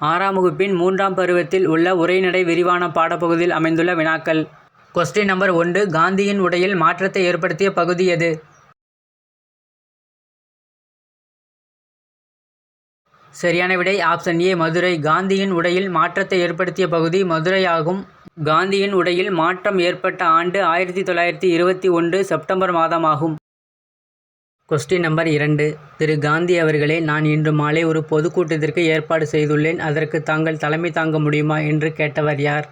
ஆறாம் வகுப்பின் மூன்றாம் பருவத்தில் உள்ள உரைநடை விரிவான பாடப்பகுதியில் அமைந்துள்ள வினாக்கள். கொஸ்டின் நம்பர் ஒன்று காந்தியின் உடையில் மாற்றத்தை ஏற்படுத்திய பகுதி எது? சரியான விடை ஆப்ஷன் ஏ மதுரை. காந்தியின் உடையில் மாற்றத்தை ஏற்படுத்திய பகுதி மதுரை ஆகும் காந்தியின் உடையில் மாற்றம் ஏற்பட்ட ஆண்டு ஆயிரத்தி தொள்ளாயிரத்தி இருபத்தி ஒன்று செப்டம்பர் மாதமாகும் கொஸ்டின் நம்பர் இரண்டு. திரு காந்தி அவர்களே நான் இன்று மாலை ஒரு பொதுக்கூட்டத்திற்கு ஏற்பாடு செய்துள்ளேன். அதற்கு தாங்கள் தலைமை தாங்க முடியுமா என்று கேட்டவர் யார்?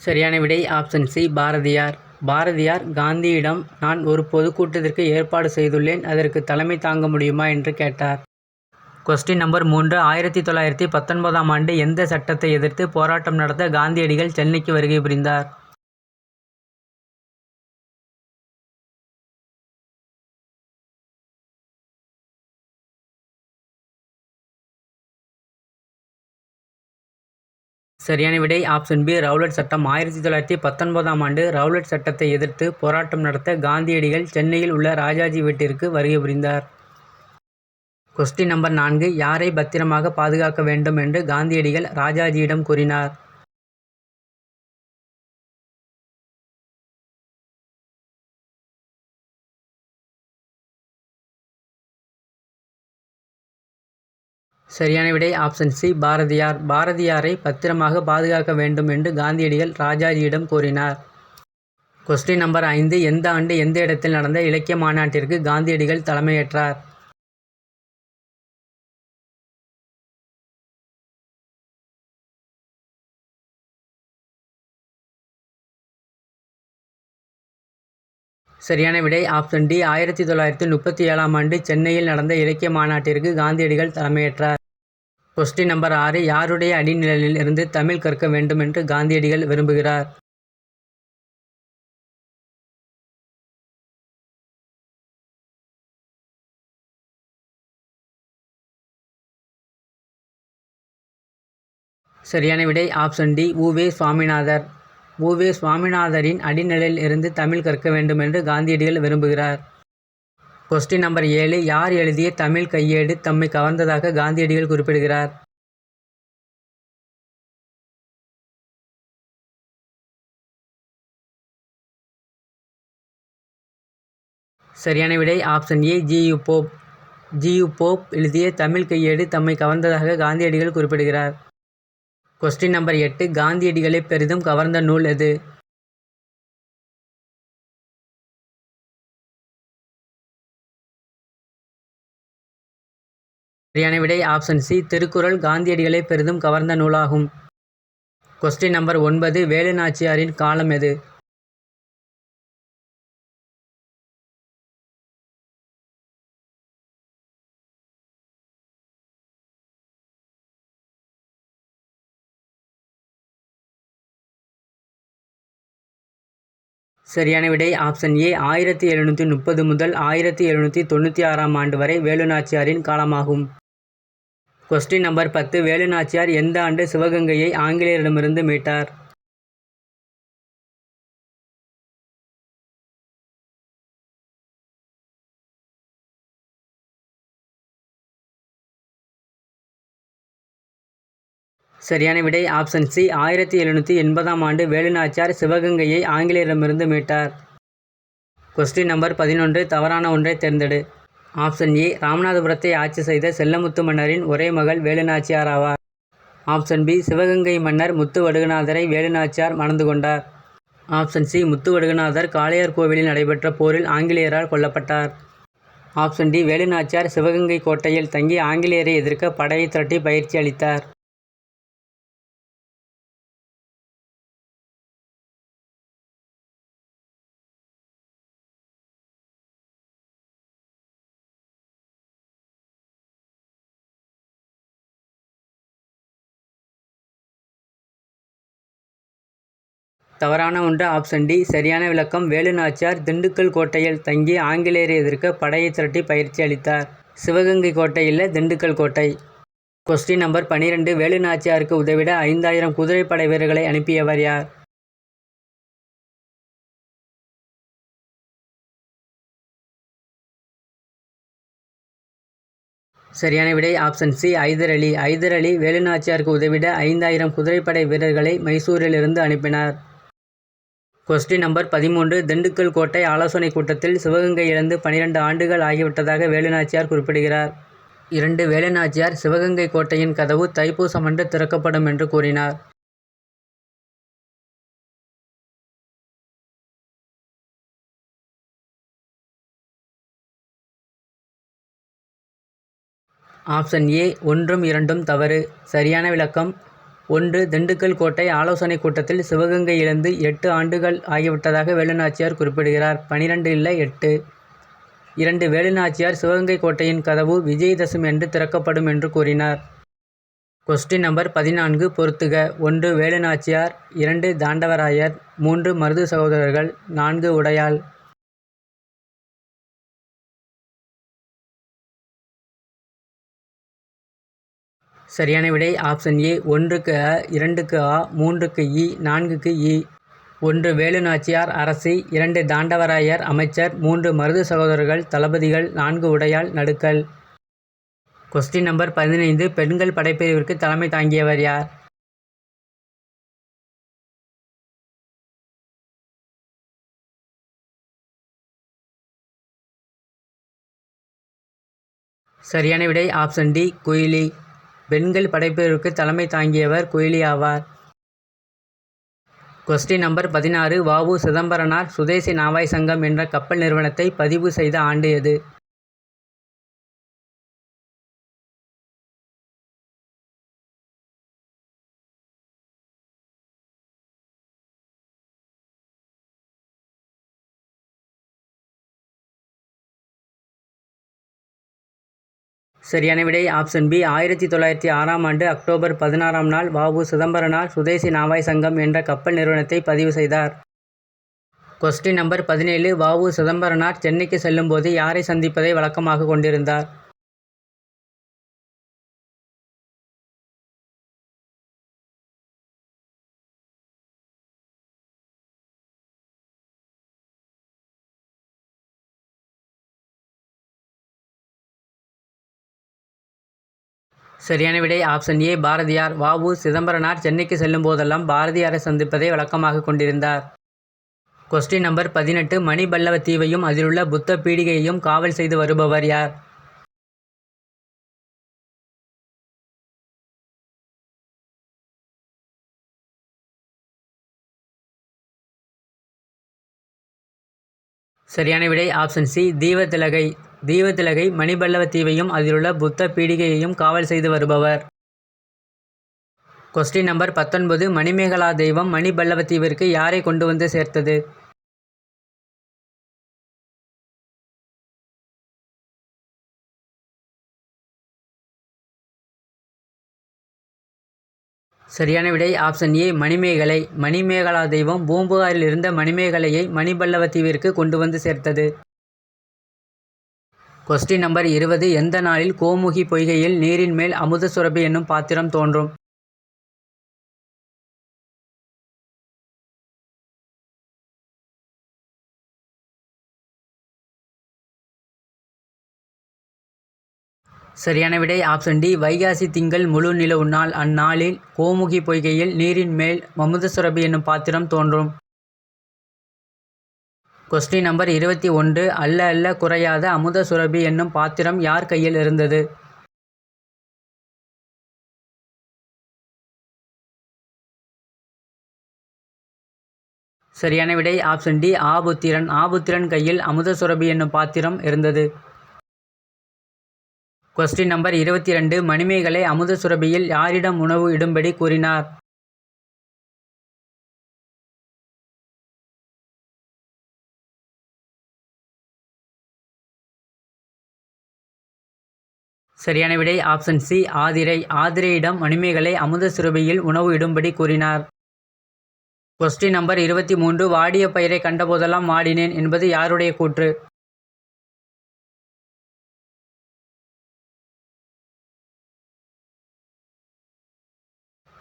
சரியான விடை ஆப்ஷன் சி பாரதியார். பாரதியார் காந்தியிடம் நான் ஒரு பொதுக்கூட்டத்திற்கு ஏற்பாடு செய்துள்ளேன். அதற்கு தலைமை தாங்க முடியுமா என்று கேட்டார். கொஸ்டின் நம்பர் மூன்று. ஆயிரத்தி தொள்ளாயிரத்தி பத்தொன்பதாம் ஆண்டு எந்த சட்டத்தை எதிர்த்து போராட்டம் நடத்த காந்தியடிகள் சென்னைக்கு வருகை புரிந்தார்? சரியான விடை ஆப்ஷன் பி. ரவுலட் சட்டம். ஆயிரத்தி தொள்ளாயிரத்தி பத்தொன்பதாம் ஆண்டு ரவுலட் சட்டத்தை எதிர்த்து போராட்டம் நடத்த காந்தியடிகள் சென்னையில் உள்ள ராஜாஜி வீட்டிற்கு வருகை புரிந்தார். கொஸ்டின் நம்பர் நான்கு யாரை பத்திரமாக பாதுகாக்க வேண்டும் என்று காந்தியடிகள் ராஜாஜியிடம் கூறினார்? சரியான விடை ஆப்ஷன் சி பாரதியார். பாரதியாரை பத்திரமாக பாதுகாக்க வேண்டும் என்று காந்தியடிகள் ராஜாஜியிடம் கூறினார். கொஸ்டின் நம்பர் ஐந்து எந்த ஆண்டு எந்த இடத்தில் நடந்த இலக்கிய மாநாட்டிற்கு காந்தியடிகள் தலைமையேற்றார்? சரியான விடை. ஆப்ஷன் டி ஆயிரத்தி தொள்ளாயிரத்தி முப்பத்தி ஏழாம் ஆண்டு சென்னையில் நடந்த இலக்கிய மாநாட்டிற்கு காந்தியடிகள் தலைமையேற்றார். கொஸ்டின் நம்பர் ஆறு யாருடைய அடிநிழலில் இருந்து தமிழ் கற்க வேண்டும் என்று காந்தியடிகள் விரும்புகிறார்? சரியான விடை ஆப்ஷன் டி உவே சுவாமிநாதர். உவே சுவாமிநாதரின் அடிநிலையில் இருந்து தமிழ் கற்க வேண்டும் என்று காந்தியடிகள் விரும்புகிறார். கொஸ்டின் நம்பர் ஏழு. யார் எழுதிய தமிழ் கையேடு தம்மை கவர்ந்ததாக காந்தியடிகள் குறிப்பிடுகிறார்? சரியான விடை option A. G U Pope. G U Pope எழுதிய தமிழ் கையேடு தம்மை கவர்ந்ததாக காந்தியடிகள் குறிப்பிடுகிறார். கொஸ்டின் நம்பர் எட்டு காந்தியடிகளை பெரிதும் கவர்ந்த நூல் எது? சரியான விடை ஆப்ஷன் சி திருக்குறள் காந்தியடிகளை பெரிதும் கவர்ந்த நூலாகும். கொஸ்டின் நம்பர் ஒன்பது வேலு நாச்சியாரின் காலம் எது? சரியான விடை ஆப்ஷன் ஏ ஆயிரத்தி எழுநூற்றி முப்பது முதல் ஆயிரத்தி எழுநூற்றி தொண்ணூற்றி ஆறாம் ஆண்டு வரை வேலுநாச்சியாரின் காலமாகும். கொஸ்டின் நம்பர் பத்து வேலுநாச்சியார் எந்த ஆண்டு சிவகங்கையை ஆங்கிலேயரிடமிருந்து மீட்டார்? சரியான விடை. ஆப்ஷன் சி ஆயிரத்தி எழுநூற்றி எண்பதாம் ஆண்டு வேலுநாச்சியார் சிவகங்கையை ஆங்கிலேயரிடமிருந்து மீட்டார். கொஸ்டின் நம்பர் பதினொன்று தவறான ஒன்றை தேர்ந்தெடு. ஆப்ஷன் ஏ ராமநாதபுரத்தை ஆட்சி செய்த செல்லமுத்து மன்னரின் ஒரே மகள் வேலுநாச்சியார் ஆவார். ஆப்ஷன் பி சிவகங்கை மன்னர் முத்து வடுகநாதரை வேலுநாச்சியார் மணந்து கொண்டார். ஆப்ஷன் சி முத்து வடுகநாதர் காளையார் கோவிலில் நடைபெற்ற போரில் ஆங்கிலேயரால் கொல்லப்பட்டார். ஆப்ஷன் டி வேலுநாச்சியார் சிவகங்கை கோட்டையில் தங்கி ஆங்கிலேயரை எதிர்க்க படையை திரட்டி பயிற்சி அளித்தார். தவறான ஒன்று ஆப்ஷன் டி சரியான விளக்கம். வேலுநாச்சியார் திண்டுக்கல் கோட்டையில் தங்கி ஆங்கிலேயரை எதிர்க்க படையை திரட்டி பயிற்சி அளித்தார். சிவகங்கை கோட்டையில் திண்டுக்கல் கோட்டை. கொஸ்டின் நம்பர் பன்னிரெண்டு வேலுநாச்சியாருக்கு உதவிட ஐந்தாயிரம் குதிரைப்படை வீரர்களை அனுப்பியவர் யார்? சரியான விடை ஆப்ஷன் சி ஐதர் அலி. ஐதர் அலி வேலுநாச்சியாருக்கு உதவிட ஐந்தாயிரம் குதிரைப்படை வீரர்களை மைசூரிலிருந்து அனுப்பினார். கொஸ்டின் நம்பர் பதிமூன்று. திண்டுக்கல் கோட்டை ஆலோசனை கூட்டத்தில் சிவகங்கை இழந்து பனிரெண்டு ஆண்டுகள் ஆகிவிட்டதாக வேலுநாச்சியார் குறிப்பிடுகிறார். இரண்டு வேலுநாச்சியார் சிவகங்கை கோட்டையின் கதவு தைப்பூசமன்று திறக்கப்படும் என்று கூறினார். ஆப்ஷன் ஏ ஒன்றும் இரண்டும் தவறு. சரியான விளக்கம் ஒன்று திண்டுக்கல் கோட்டை ஆலோசனை கூட்டத்தில் சிவகங்கை இழந்து எட்டு ஆண்டுகள் ஆகிவிட்டதாக வேலுநாச்சியார் குறிப்பிடுகிறார். பனிரெண்டு இல்லை எட்டு. இரண்டு வேலுநாச்சியார் சிவகங்கை கோட்டையின் கதவு விஜயதசமி என்று திறக்கப்படும் என்று கூறினார். கொஸ்டின் நம்பர் பதினான்கு பொறுத்துக. ஒன்று வேலுநாச்சியார். இரண்டு தாண்டவராயர். மூன்று மருது சகோதரர்கள். நான்கு உடையாள். சரியான விடை ஆப்ஷன் ஏ ஒன்றுக்கு அ இரண்டுக்கு ஆ மூன்றுக்கு இ நான்குக்கு இ. ஒன்று வேலுநாச்சியார் அரசி இரண்டு தாண்டவராயர் அமைச்சர் மூன்று மருது சகோதரர்கள் தளபதிகள் நான்கு உடையாள் நடுக்கல். கொஸ்டின் நம்பர் பதினைந்து பெண்கள் படைப்பிரிவிற்கு தலைமை தாங்கியவர் யார்? சரியான விடை ஆப்ஷன் டி குயிலி. பெண்கள் படைப்பிரிவுக்கு தலைமை தாங்கியவர் குயிலி ஆவார். கொஸ்டின் நம்பர் பதினாறு. வாவு சிதம்பரனார் சுதேசி நாவாய் சங்கம் என்ற கப்பல் நிறுவனத்தை பதிவு செய்த ஆண்டு எது? சரியான விடை. ஆப்ஷன் பி ஆயிரத்தி தொள்ளாயிரத்தி ஆறாம் ஆண்டு அக்டோபர் பதினாறாம் நாள் வாபு சிதம்பரனார் சுதேசி நாவாய் சங்கம் என்ற கப்பல் நிறுவனத்தை பதிவு செய்தார். கொஸ்டின் நம்பர் பதினேழு வாவு சிதம்பரனார் சென்னைக்கு செல்லும்போது யாரை சந்திப்பதை வழக்கமாக கொண்டிருந்தார்? சரியான விடை. Option A Bharathiyar. வாவு சிதம்பரனார் சென்னைக்கு செல்லும் போதெல்லாம் பாரதியாரை சந்திப்பதை வழக்கமாக கொண்டிருந்தார். கொஸ்டின் நம்பர் பதினெட்டு மணிபல்லவ தீவையும் அதிலுள்ள புத்த பீடிகையையும் காவல் செய்து வருபவர் யார்? சரியான விடை. ஆப்ஷன் சி தீவத்திலகை தீவத்திலகை மணிபல்லவ தீவையும் அதிலுள்ள புத்த பீடிகையையும் காவல் செய்து வருபவர். கொஸ்டின் நம்பர் பத்தொன்பது மணிமேகலா தெய்வம் மணிபல்லவ தீவிற்கு யாரை கொண்டு வந்து சேர்த்தது? சரியான விடை ஆப்ஷன் ஏ மணிமேகலை. மணிமேகலா தெய்வம் பூம்புகாரில் இருந்த மணிமேகலையை மணிபல்லவ தீவிற்கு கொண்டு வந்து சேர்த்தது. கொஸ்டின் நம்பர் இருபது எந்த நாளில் கோமுகி பொய்கையில் நீரின் மேல் அமுத சுரபி என்னும் பாத்திரம் தோன்றும்? சரியான விடை ஆப்ஷன் டி வைகாசி திங்கள் முழு நிலவு நாள். அந்நாளில் கோமுகி பொய்கையில் நீரின் மேல் மமுதசுரபி என்னும் பாத்திரம் தோன்றும். கொஸ்டின் நம்பர் இருபத்தி ஒன்று. அல்ல அல்ல குறையாத அமுத சுரபி என்னும் பாத்திரம் யார் கையில் இருந்தது? சரியான விடை ஆப்ஷன் டி ஆபுத்திரன். ஆபுத்திரன் கையில் அமுத சுரபி என்னும் பாத்திரம் இருந்தது. கொஸ்டின் நம்பர் இருபத்தி ரெண்டு மணிமேகலை அமுத சுரபியில் யாரிடம் உணவு இடும்படி கூறினார்? சரியான விடை ஆப்ஷன் சி ஆதிரை. ஆதிரையிடம் மணிமேகலை அமுத சுரபியில் உணவு இடும்படி கூறினார். கொஸ்டின் நம்பர் இருபத்தி மூன்று வாடிய பயிரை கண்டபோதெல்லாம் வாடினேன் என்பது யாருடைய கூற்று?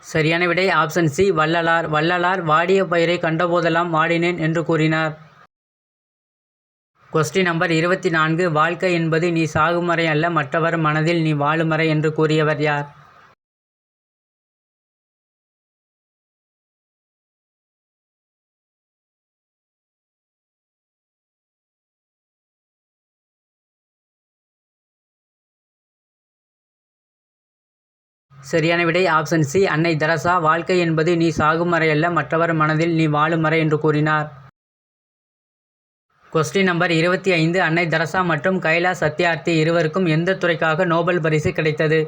சரியான விடை ஆப்ஷன் சி வள்ளலார். வள்ளலார் வாடிய பயிரை கண்டபோதெல்லாம் வாடினேன் என்று கூறினார். கொஸ்டின் நம்பர் இருபத்தி நான்கு. வாழ்க்கை என்பது நீ சாகும் வரை அல்ல மற்றவர் மனதில் நீ வாழும் வரை என்று கூறியவர் யார்? சரியான விடை ஆப்ஷன் சி அன்னை தரசா வாழ்க்கை என்பது நீ சாகும் வரை அல்ல மற்றவர் மனதில் நீ வாழும் வரை என்று கூறினார். கொஸ்டின் நம்பர் இருபத்தி ஐந்து அன்னை தரசா மற்றும் கைலாஷ் சத்யார்த்தி இருவருக்கும் எந்த துறைக்காக நோபல் பரிசு கிடைத்தது?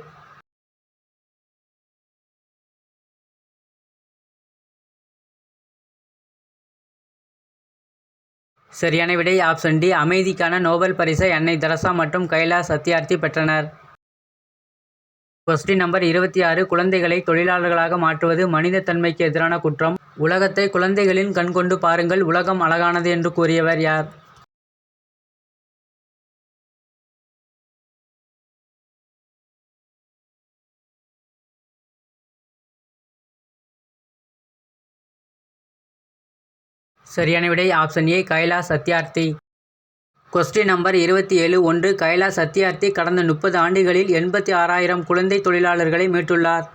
சரியான விடை ஆப்ஷன் டி அமைதிக்கான நோபல் பரிசை அன்னை தரசா மற்றும் கைலாஷ் சத்யார்த்தி பெற்றனர். கொஸ்டின் நம்பர் இருபத்தி ஆறு குழந்தைகளை தொழிலாளர்களாக மாற்றுவது மனித தன்மைக்கு எதிரான குற்றம்? உலகத்தை குழந்தைகளின் கண்கொண்டு பாருங்கள் உலகம் அழகானது என்று கூறியவர் யார்? சரியான விடை option A Kailash Satyarthi. Question number இருபத்தி ஏழு ஒன்று கைலா சத்யார்த்தி கடந்த முப்பது ஆண்டுகளில் எண்பத்தி ஆறாயிரம் குழந்தை தொழிலாளர்களை மீட்டுள்ளார்.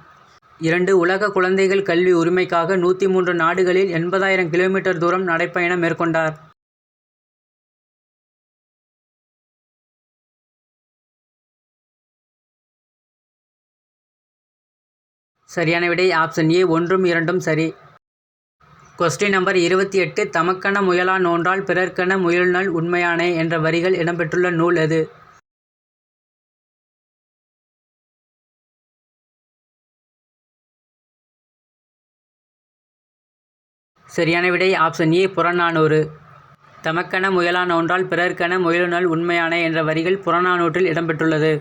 இரண்டு உலக குழந்தைகள் கல்வி உரிமைக்காக நூற்றி மூன்று நாடுகளில் எண்பதாயிரம் கிலோமீட்டர் தூரம் நடைப்பயணம் மேற்கொண்டார். சரியான விடை ஆப்ஷன் ஏ ஒன்றும் இரண்டும் சரி. கொஸ்டின் நம்பர் இருபத்தி எட்டு தமக்கென முயலா நோன்றால் பிறர்க்கென முயல்நல் உண்மையானே என்ற வரிகள் இடம்பெற்றுள்ள நூல் எது? சரியான விடை ஆப்ஷன் ஏ புறநானூறு. தமக்கென முயலா நோன்றால் பிறர்க்கென முயலுநல் உண்மையான என்ற வரிகள் புறநானூற்றில் இடம்பெற்றுள்ளது.